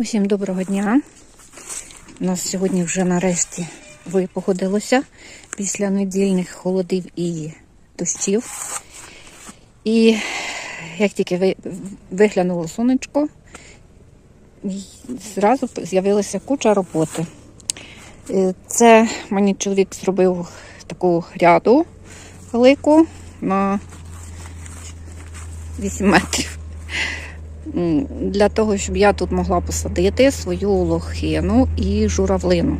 Усім доброго дня. У нас сьогодні вже нарешті випогодилося після недільних холодів і дощів. І як тільки виглянуло сонечко, зразу з'явилася куча роботи. Е, Це мені чоловік зробив таку ряду велику на 8 метрів. Для того, щоб я тут могла посадити свою лохину і журавлину.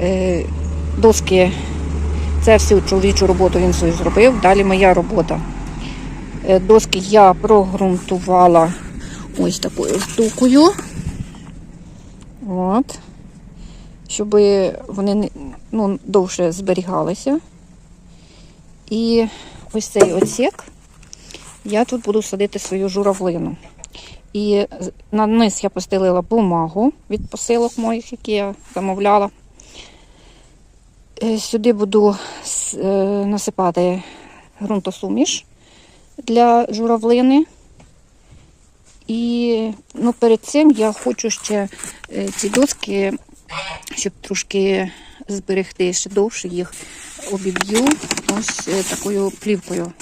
Е, Доски, це всю чоловічу роботу він свою зробив. Далі моя робота. Е, Доски я прогрунтувала ось такою штукою. От. Щоб вони ну, довше зберігалися. І ось цей отсік я тут буду садити свою журавлину. І на низ я постелила бумагу від посилок моїх, які я замовляла. Е, Сюди буду е, насипати ґрунтосуміш для журавлини. І ну, перед цим я хочу ще е, ці доски, щоб трошки зберегти ще довше їх, обіб'ю ось такою плівкою.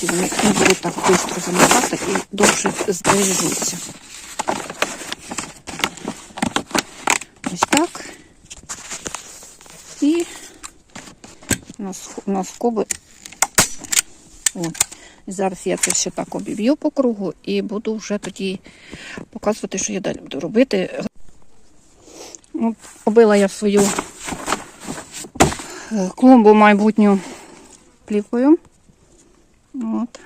Тоді вони не будуть так швидко замикати і довше збережуться. Ось так. І нас скоби. От. Зараз я це ще так обіб'ю по кругу і буду вже тоді показувати, що я далі буду робити. От, обила я свою е, клумбу майбутню плівкою. От.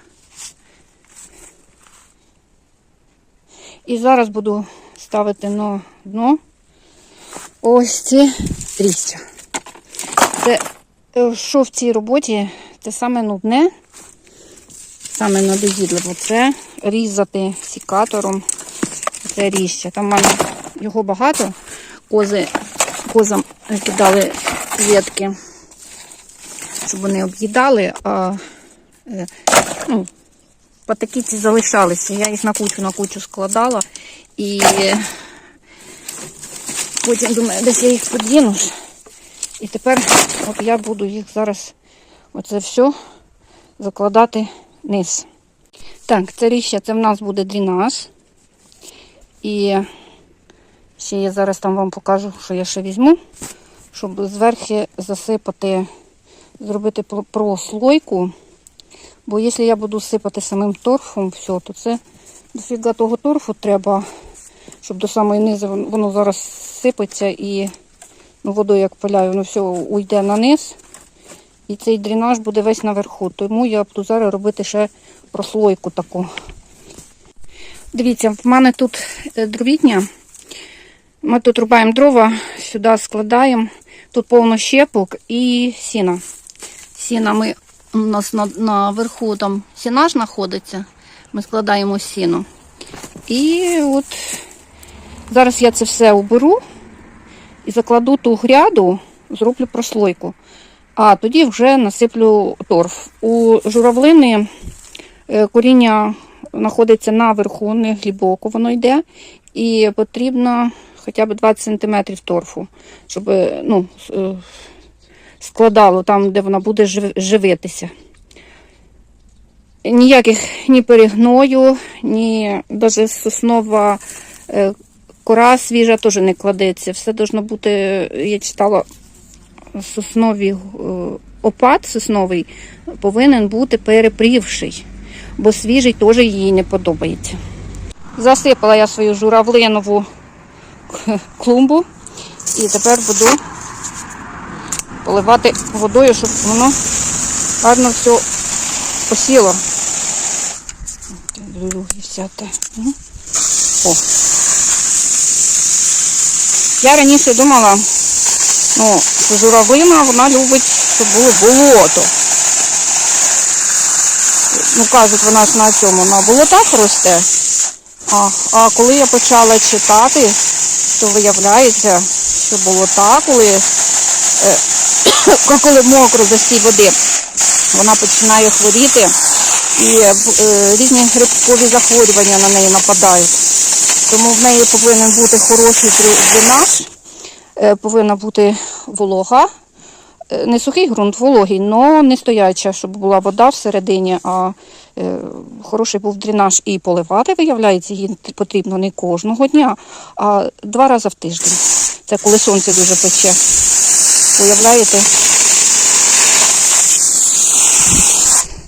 І зараз буду ставити на дно ось ці трістя. Це е, що в цій роботі, це саме нудне, саме надоїдливо, це різати сікатором це ріжче. Там в мене його багато, кози, козам кидали ветки, щоб вони об'їдали, ну, патаки ці залишалися. Я їх на кучу на кучу складала і потім думаю, десь я їх подіну. І тепер от я буду їх зараз оце все закладати вниз. Так, це ріща, це в нас буде дрінаж. І ще я зараз там вам покажу, що я ще візьму, щоб зверху засипати, зробити про- прослойку. Бо якщо я буду сипати самим торфом, все, то це дофіга того торфу треба, щоб до самої вон- воно зараз сипеться і ну, водою як пиляю, воно все уйде на низ. І цей дренаж буде весь наверху. Тому я буду зараз робити ще прослойку таку. Дивіться, в мене тут е, дровітня. Ми тут рубаємо дрова, сюди складаємо. Тут повно щепок і сіна. Сіна ми у нас на, наверху там сінаж знаходиться. Ми складаємо сіно. І от зараз я це все уберу і закладу ту гряду, зроблю прослойку. А тоді вже насиплю торф. У журавлини е, коріння знаходиться наверху, не глибоко воно йде. І потрібно хоча б 20 см торфу, щоб е, ну, е, складало там, де вона буде живитися. Ніяких ні перегною, ні навіть соснова е, кора свіжа теж не кладеться. Все должно бути, я читала, соснові е, опад сосновий повинен бути перепрівший, бо свіжий теж їй не подобається. Засипала я свою журавлинову клумбу і тепер буду поливати водою, щоб воно гарно все посіло. Другі. Мгм. О. Я раніше думала, ну, що журавлина, вона любить, щоб було болото. Ну, кажуть, вона ж на цьому, на болотах росте. А, а коли я почала читати, то виявляється, що болота, коли, коли мокро за стій води, вона починає хворіти і е, різні грибкові захворювання на неї нападають. Тому в неї повинен бути хороший дренаж, е, повинна бути волога. Е, Не сухий ґрунт, вологий, але не стояча, щоб була вода всередині, а е, хороший був дренаж і поливати, виявляється, її потрібно не кожного дня, а два рази в тиждень. Це коли сонце дуже пече. Уявляєте?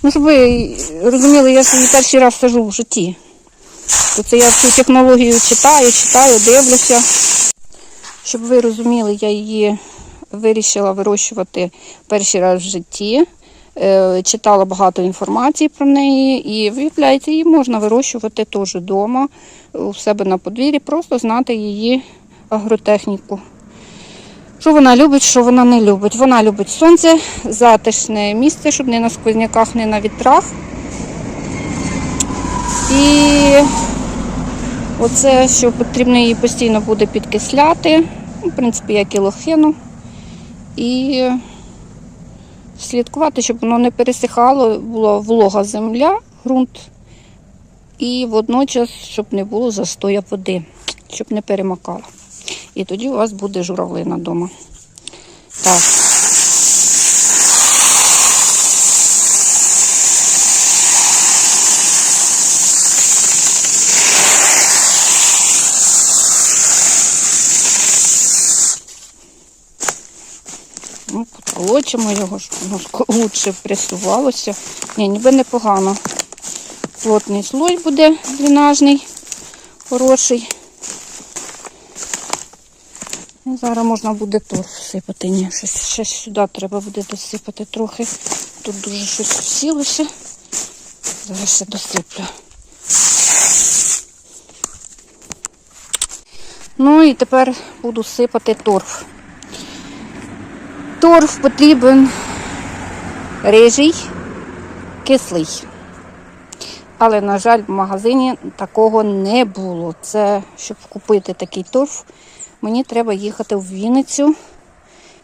Ну, щоб ви розуміли, я її перший раз сажу в житті. То це я всю технологію читаю, читаю, дивлюся. Щоб ви розуміли, я її вирішила вирощувати перший раз в житті. Е, Читала багато інформації про неї і виявляється, її можна вирощувати теж вдома, у себе на подвір'ї, просто знати її агротехніку. Що вона любить, що вона не любить. Вона любить сонце, затишне місце, щоб не на сквозняках, не на вітрах. І оце, що потрібно її постійно буде підкисляти, ну, в принципі, як і лохину. І слідкувати, щоб воно не пересихало, була волога земля, ґрунт. І водночас, щоб не було застоя води, щоб не перемакало. І тоді у вас буде журавлина вдома. Так. Ну, потолочимо його, щоб воно лучше пресувалося. Ні, ніби непогано. Плотний слой буде дренажний, хороший. І зараз можна буде торф всипати. Ні, щось, щось сюди треба буде досипати трохи. Тут дуже щось сілося. Зараз ще досиплю. Ну і тепер буду сипати торф. Торф потрібен рижий, кислий. Але, на жаль, в магазині такого не було. Це, щоб купити такий торф, мені треба їхати в Вінницю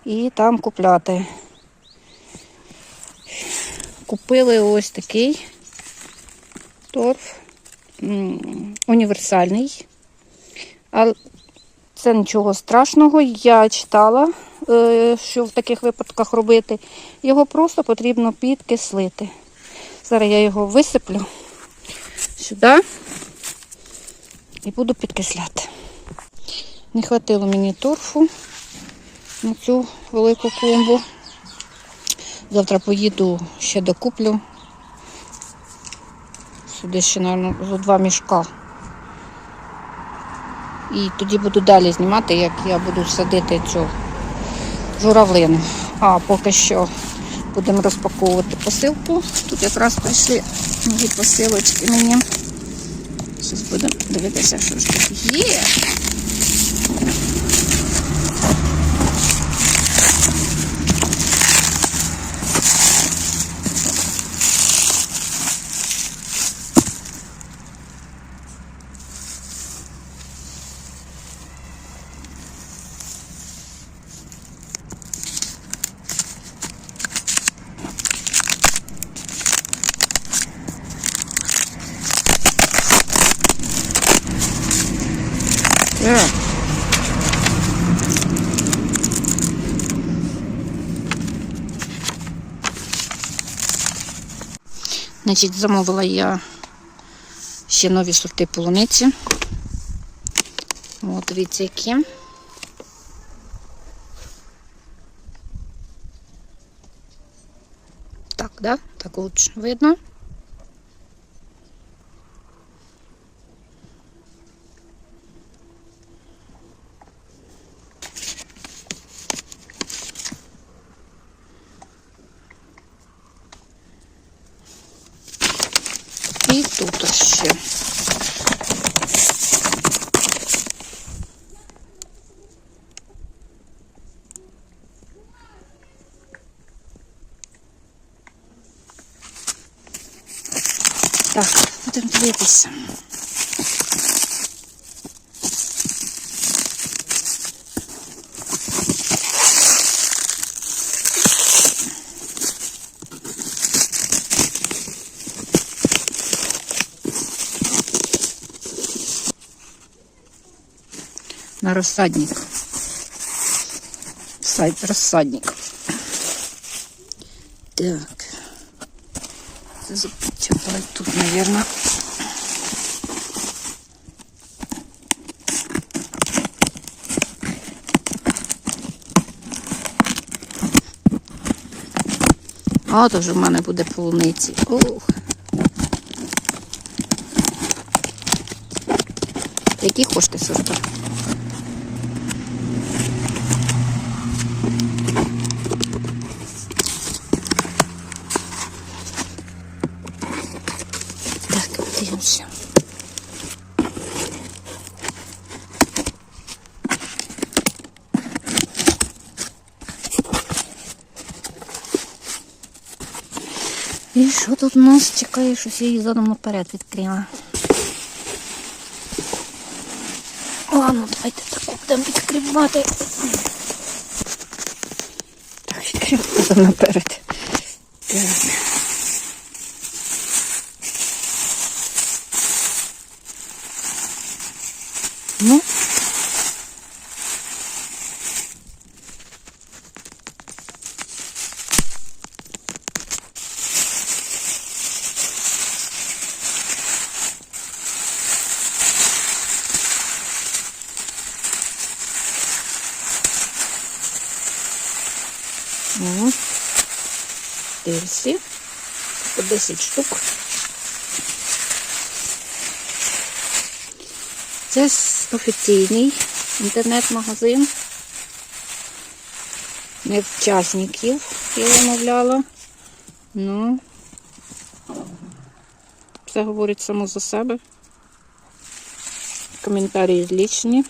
і там купляти. Купили ось такий торф універсальний. А це нічого страшного. Я читала, е, що в таких випадках робити. Його просто потрібно підкислити. Зараз я його висиплю сюди і буду підкисляти. Не хватило мені торфу на цю велику клумбу. Завтра поїду ще докуплю. Сюди ще, мабуть, зо два мішка. І тоді буду далі знімати, як я буду садити цю журавлину. А поки що будемо розпаковувати посилку. Тут якраз прийшли нові посилочки мені. Зараз будемо дивитися, що ж тут є. Так. Значить, замовила я ще нові сорти полуниці. От, дивіться, які. Так, да? Так лучше видно. І тут ще. Так, будемо на розсадник. Сайт розсадник. Так. Це тут, наверное. А, то вже в мене буде полуниці. Ух. Які хочете сорти? Так, подивимося. І що тут у нас чекає, щось я її задом наперед відкрила. Ладно, давайте так будемо відкривати. Так, відкривати наперед. Так. Ну. Ну, Дивіться. По 10 штук. Це офіційний інтернет-магазин. Не вчасників я замовляла. Ну, все говорить само за себе. Коментарі злічні.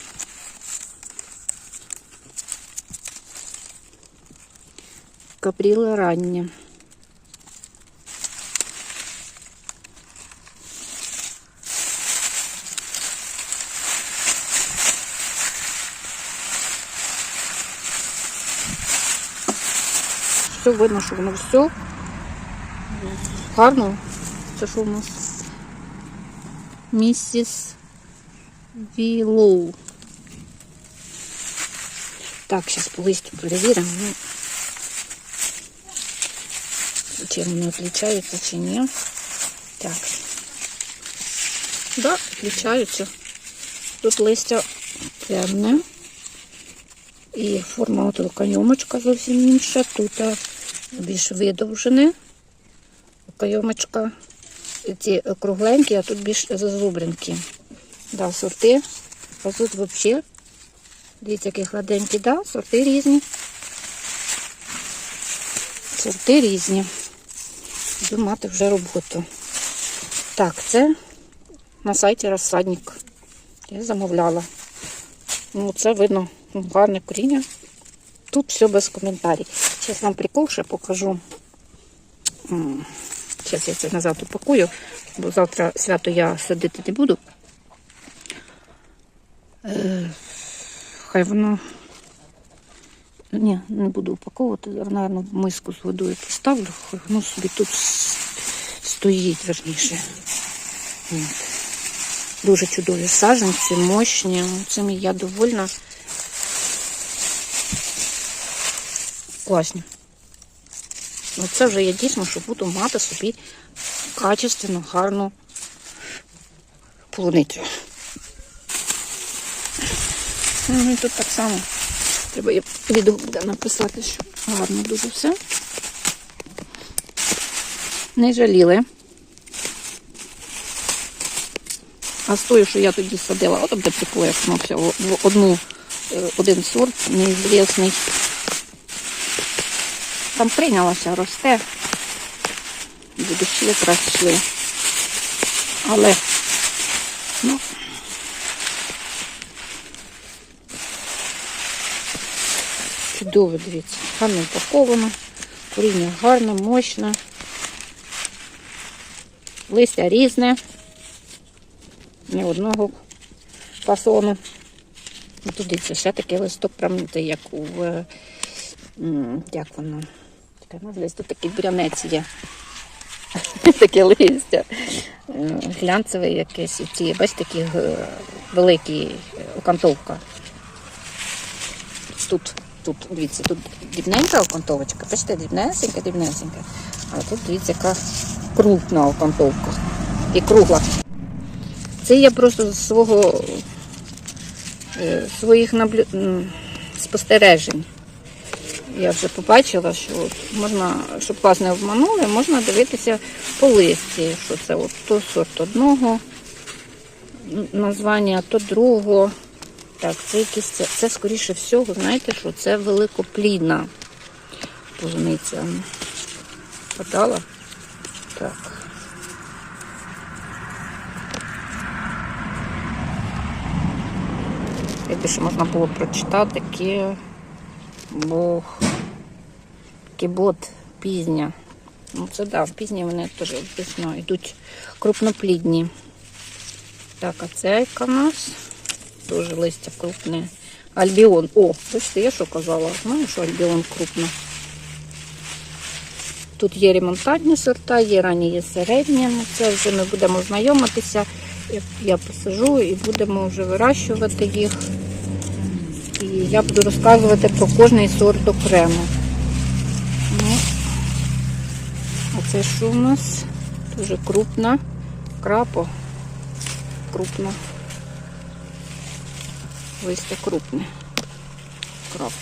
Капріла рання. Видно, що воно все гарно. Це що у нас? Місіс Вілоу. Так, зараз по листю перевіримо. Ну, чим вони відрізняються чи ні. Так. Да, відрізняються. Тут листя темне. І форма от кайомочка зовсім інша. Тут а, більш видовжене. Кайомочка. Ці кругленькі, а тут більш зазубренькі. Да, сорти. А тут взагалі. Дивіться, які гладенькі, да, сорти різні. Сорти різні. Буду мати вже роботу. Так, це на сайті розсадник. Я замовляла. Ну, це видно гарне коріння. Тут все без коментарів. Зараз вам прикол ще покажу. Зараз я це назад упакую, бо завтра свято я садити не буду. Е, хай воно. Ні, не буду упаковувати. Наверно, миску з водою поставлю, хай воно собі тут стоїть, верніше. Дуже чудові саджанці, мощні. Цим я довольна. Класні. Оце вже я дійсно, що буду мати собі качественну, гарну полуницю. Ну, і тут так само. Треба відгук написати, що гарно дуже все. Не жаліли. А з тою, що я тоді садила, от де в в одну, е, один сорт неізвісний. Там прийнялося, росте. Буде ще краще. Але, ну, чудово, дивіться, гарно упаковано, коріння гарне, мощне, листя різне, не одного фасону. Ну, Тут дивіться, ще такий листок, прям це як у е, м, як воно. Така назва, тут такий бурянець є. Таке листя. Е, Глянцеве якесь. Ці, бачите, такі е, великі е, окантовка. тут, тут, дивіться, тут дрібненька окантовочка, бачите, дрібнесенька, дрібнесенька. А тут дивіться, яка крупна окантовка і кругла. Це я просто з свого своїх наблю... спостережень. Я вже побачила, що от можна, щоб вас не обманули, можна дивитися по листі, що це от то сорт одного названня, то другого. Так, це якісь це, це скоріше всього, знаєте, що це великоплідна полуниця. Подала? Так. Якби ще можна було прочитати таке Бог. Кібот пізня. Ну це да, пізні вони теж весно йдуть крупноплідні. Так, а це яка у нас? Теж листя крупне. Альбіон. О, бачите, я що казала? Знаю, що альбіон крупно. Тут є ремонтантні сорта, є ранні, є середні. Ну, Це вже ми будемо знайомитися. Я- Я посажу і будемо вже вирощувати їх. І я буду розказувати про кожний сорт окремо. Ну, а це що у нас? Дуже крупна. Крапо. Крупна. Листя крупне. Крапо.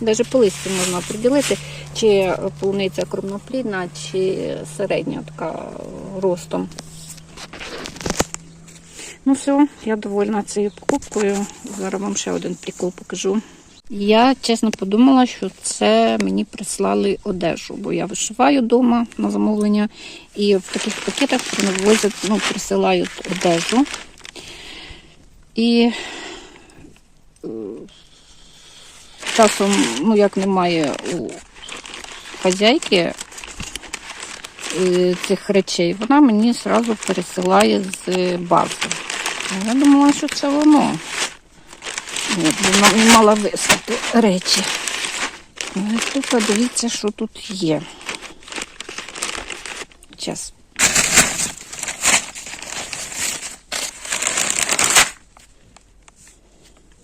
Навіть по листю можна приділити, чи полуниця крупноплідна, чи середня така ростом. Ну все, я довольна цією покупкою. Зараз вам ще один прикол покажу. Я чесно подумала, що це мені прислали одежу, бо я вишиваю вдома на замовлення і в таких пакетах привозять, ну, присилають одежу. І е, часом, ну як немає у хазяйки е, цих речей, вона мені одразу пересилає з бази. Я думала, що це воно. От, не мала вислати речі. Але тут подивіться, що тут є. Зараз.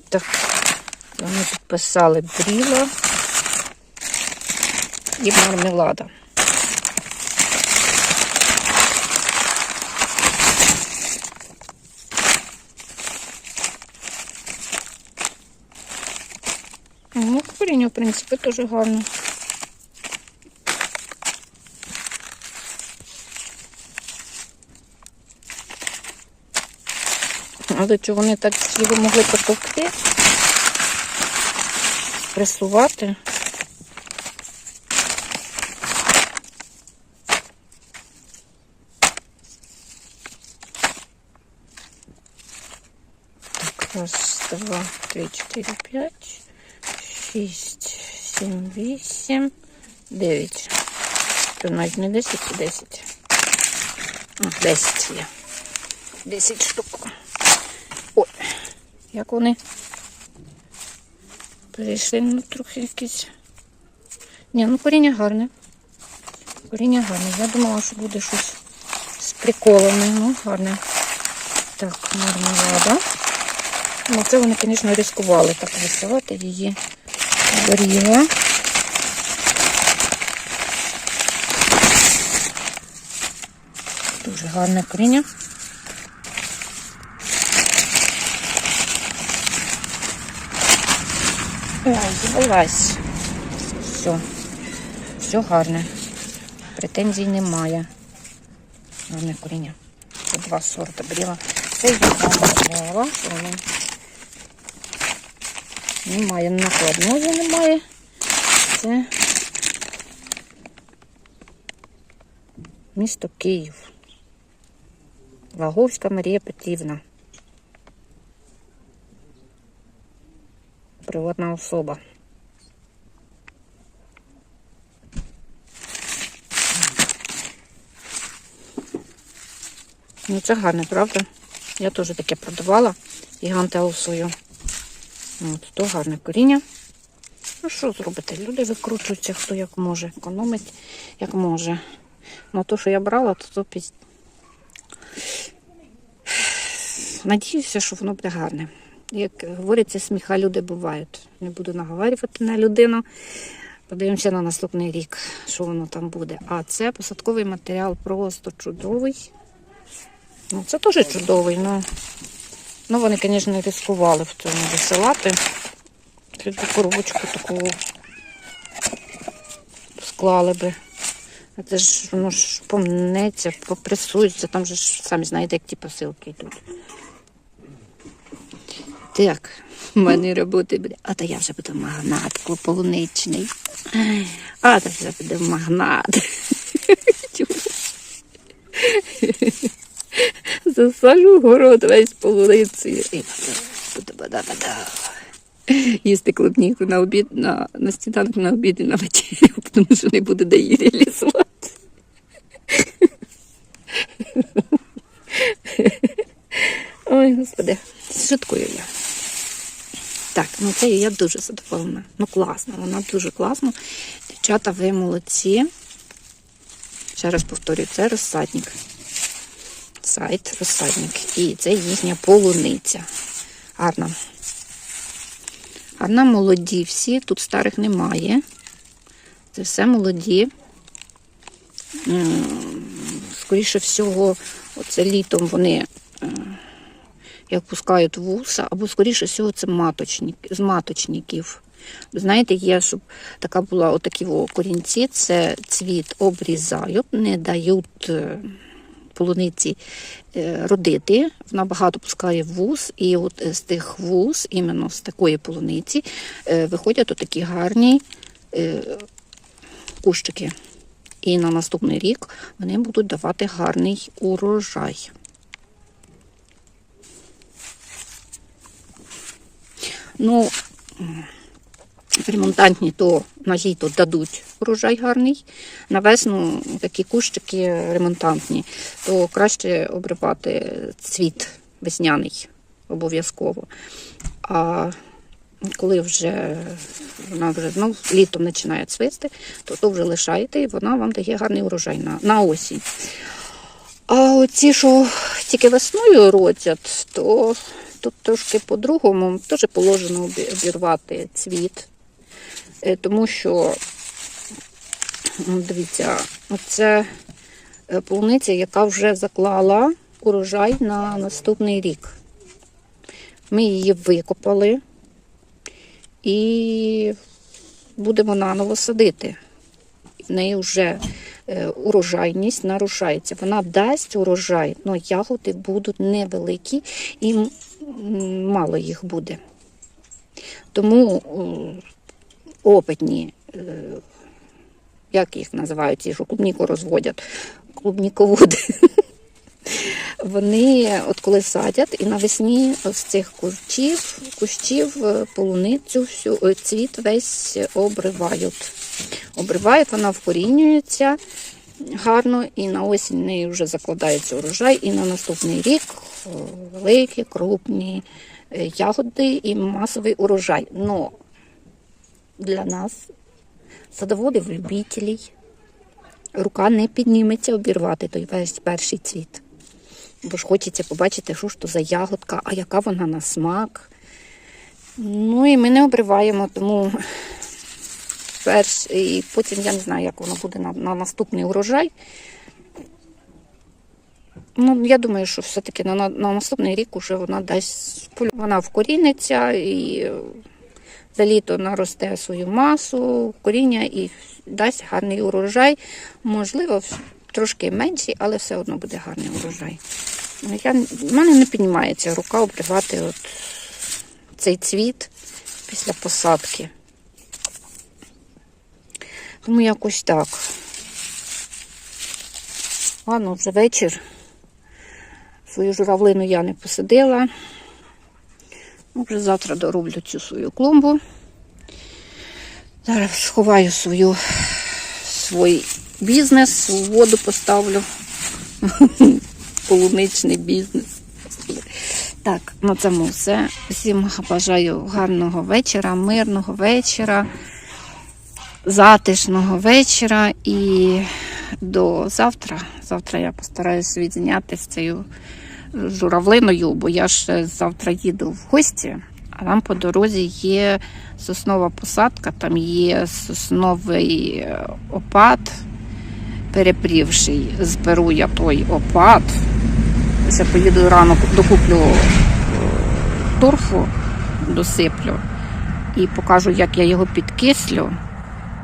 Так, вони підписали бріла і мармелада. Ну, коріння, в принципі, дуже гарно. Але чого вони так його могли потовкти, пресувати. Так, раз, два, три, чотири, п'ять. 6, 7, 8, 9. Це навіть не 10, а 10. А, 10 є. 10 штук. Ой, як вони перейшли ну, трохи якісь. Ні, ну коріння гарне. Коріння гарне. Я думала, що буде щось з приколами. Ну, гарне. Так, мармелада. Ну, це вони, звісно, ризикували так висувати її горіла. Дуже гарне коріння. Ой. Все. Все гарне. Претензій немає. Гарне коріння. Два сорти бріла. Це я вам що вони немає накладної, немає. Це місто Київ. Лаговська Марія Петрівна. Приватна особа. Ну, це гарне, правда? Я теж таке продавала гігантелу свою. От, то гарне коріння. Ну, що зробити? Люди викручуються, хто як може. Економить, як може. Ну, то, що я брала, то то піз... Надіюся, що воно буде гарне. Як говориться, сміха люди бувають. Не буду наговарювати на людину. Подивимося на наступний рік, що воно там буде. А це посадковий матеріал просто чудовий. Ну, це теж чудовий. Ну, ну вони, звісно, ризикували в цьому висилати. Тут коробочку таку склали би. А це ж воно ж помнеться, попресується, там же ж самі знаєте, як ті посилки йдуть. Так, в мене роботи буде. А то я вже буду магнат полуничний. А то вже буде магнат. Засажу город весь полуницею. І. Їсти клубніку на обід, на, на сніданок, на обід і на вечерю, тому що не буде де її реалізувати. Ой, господи, шуткую я. Так, ну це я дуже задоволена. Ну класно, вона дуже класно. Дівчата, ви молодці. Ще раз повторюю, це розсадник. Сайт розсадник. І це їхня полуниця. Гарна. Гарна, молоді всі, тут старих немає. Це все молоді. Скоріше всього, оце літом вони е, як пускають вуса, або, скоріше всього, це маточник, з маточників. Знаєте, є, щоб така була отакі корінці, це цвіт обрізають, не дають е, полуниці е, родити. Вона багато пускає вуз, і от з тих вуз, іменно з такої полуниці, е, виходять отакі гарні е, кущики. І на наступний рік вони будуть давати гарний урожай. Ну, ремонтантні то на літо дадуть урожай гарний. На весну такі кущики ремонтантні, то краще обривати цвіт весняний обов'язково. А коли вже вона вже ну, літом починає цвісти, то то вже лишаєте, і вона вам дає гарний урожай на, на осінь. А оці, що тільки весною родять, то тут трошки по-другому теж положено обі- обірвати цвіт. Е, Тому що, ну, дивіться, оце е, полуниця, яка вже заклала урожай на наступний рік. Ми її викопали і будемо наново садити. В неї вже е, урожайність нарушається. Вона дасть урожай, але ягоди будуть невеликі і мало їх буде. Тому опитні, е, як їх називають, ті, що клубніку розводять, клубніководи. Вони, от коли садять, і навесні з цих кущів, кущів е, полуницю всю е, цвіт весь обривають. Обривають, вона вкорінюється гарно, і на осінь неї вже закладається урожай, і на наступний рік великі, крупні ягоди і масовий урожай. Но для нас, садоводів, любителів, рука не підніметься обірвати той весь перший цвіт. Бо ж хочеться побачити, що ж то за ягодка, а яка вона на смак. Ну і ми не обриваємо, тому перш, і потім я не знаю, як воно буде на, на наступний урожай. Ну, я думаю, що все-таки на, на, на наступний рік уже вона дасть вона вкоріниться і за літо наросте свою масу, коріння і дасть гарний урожай. Можливо, трошки менший, але все одно буде гарний урожай. Ну, Я, в мене не піднімається рука обривати от цей цвіт після посадки. Тому якось так. Ладно, вже вечір. Свою журавлину я не посадила. Вже завтра дороблю цю свою клумбу. Зараз сховаю свою, свій бізнес, воду поставлю. Полуничний бізнес. Так, на цьому все. Всім бажаю гарного вечора, мирного вечора, затишного вечора і до завтра. Завтра я постараюсь відзняти з цією журавлиною, бо я ж завтра їду в гості, а там по дорозі є соснова посадка, там є сосновий е, опад перепрівший. Зберу я той опад. Ще поїду рано докуплю е, торфу, досиплю і покажу, як я його підкислю.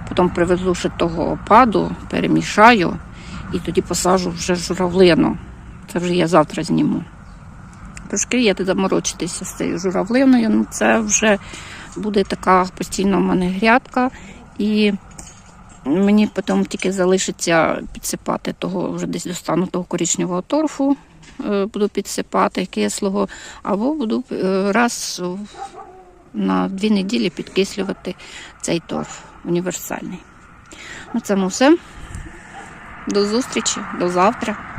Потім привезу ще того опаду, перемішаю і тоді посажу вже журавлину. Це вже я завтра зніму. Трошки я заморочитися з цією журавлиною, ну це вже буде така постійно в мене грядка. І мені потім тільки залишиться підсипати того, вже десь достану того коричневого торфу, е, буду підсипати кислого, або буду е, раз на дві неділі підкислювати цей торф універсальний. Це ну все. До зустрічі, до завтра.